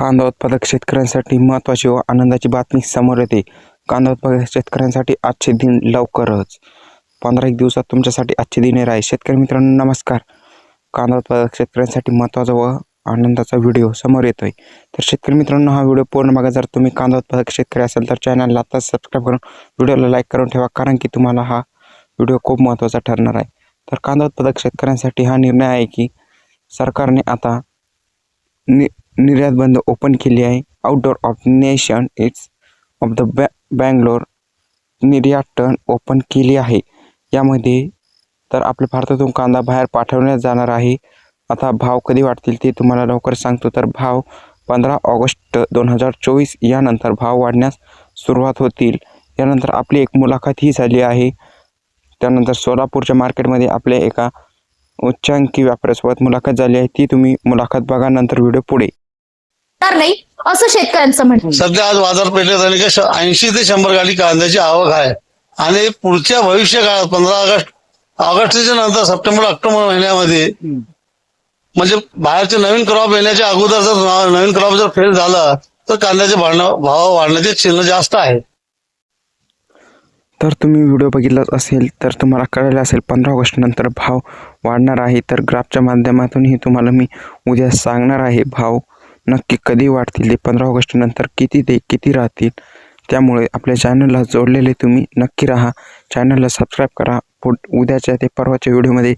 कांदा उत्पादक शेतकऱ्यांसाठी महत्त्वाची व आनंदाची बातमी समोर येते. कांदा उत्पादक शेतकऱ्यांसाठी आजचे दिन लवकरच. पंधरा एक दिवसात तुमच्यासाठी आजचे दिन येणार आहे. शेतकरी मित्रांनो नमस्कार. कांदा उत्पादक शेतकऱ्यांसाठी महत्त्वाचा व आनंदाचा व्हिडिओ समोर येतो आहे तर शेतकरी मित्रांनो हा व्हिडिओ पूर्ण बघा. जर तुम्ही कांदा उत्पादक शेतकरी असाल तर चॅनलला आत्ताच सबस्क्राईब करून व्हिडिओला लाईक करून ठेवा. कारण की तुम्हाला हा व्हिडिओ खूप महत्त्वाचा ठरणार आहे. तर कांदा उत्पादक शेतकऱ्यांसाठी हा निर्णय आहे की सरकारने आता नि निर्यात बंद ओपन केली आहे. Outdoor of nation it's of the बॅ बँगलोर निर्यात टर्न ओपन केली आहे. यामध्ये तर आपल्या भारतातून कांदा बाहेर पाठवण्यात जाणार आहे. आता भाव कधी वाढतील ते तुम्हाला लवकर सांगतो. तर भाव पंधरा ऑगस्ट दोन हजार चोवीस यानंतर भाव वाढण्यास सुरुवात होतील. यानंतर आपली एक मुलाखत ही झाली आहे. त्यानंतर सोलापूरच्या मार्केटमध्ये आपल्या एका उच्चांकी व्यापाऱ्यासोबत मुलाखत झाली आहे. ती तुम्ही मुलाखत बघा नंतर व्हिडिओ पुढे. तर नाही असं शेतकऱ्यांचं म्हणणं सध्या आज बाजारपेठेत आणि ऐंशी ते शंभर गाडी कांद्याची आवक आहे. आणि पुढच्या भविष्य काळात पंधरा ऑगस्ट ऑगस्टच्या नंतर सप्टेंबर ऑक्टोबर महिन्यामध्ये म्हणजे बाहेरचे नवीन क्रॉप येण्याच्या अगोदर जर नवीन क्रॉप जर फेल झाला तर कांद्याचे भाव वाढण्याचे चिन्ह जास्त आहे. तर तुम्ही व्हिडिओ बघितलाच असेल तर तुम्हाला कळलं असेल पंधरा ऑगस्टनंतर भाव वाढणार आहे. तर ग्राफच्या माध्यमातूनही तुम्हाला मी उद्या सांगणार आहे भाव नक्की कधी वाढतील ते पंधरा ऑगस्टनंतर किती ते किती राहतील त्यामुळे आपल्या चॅनलला जोडलेले तुम्ही नक्की राहा. चॅनलला सबस्क्राईब करा. पुढ उद्याच्या ते परवाच्या व्हिडिओमध्ये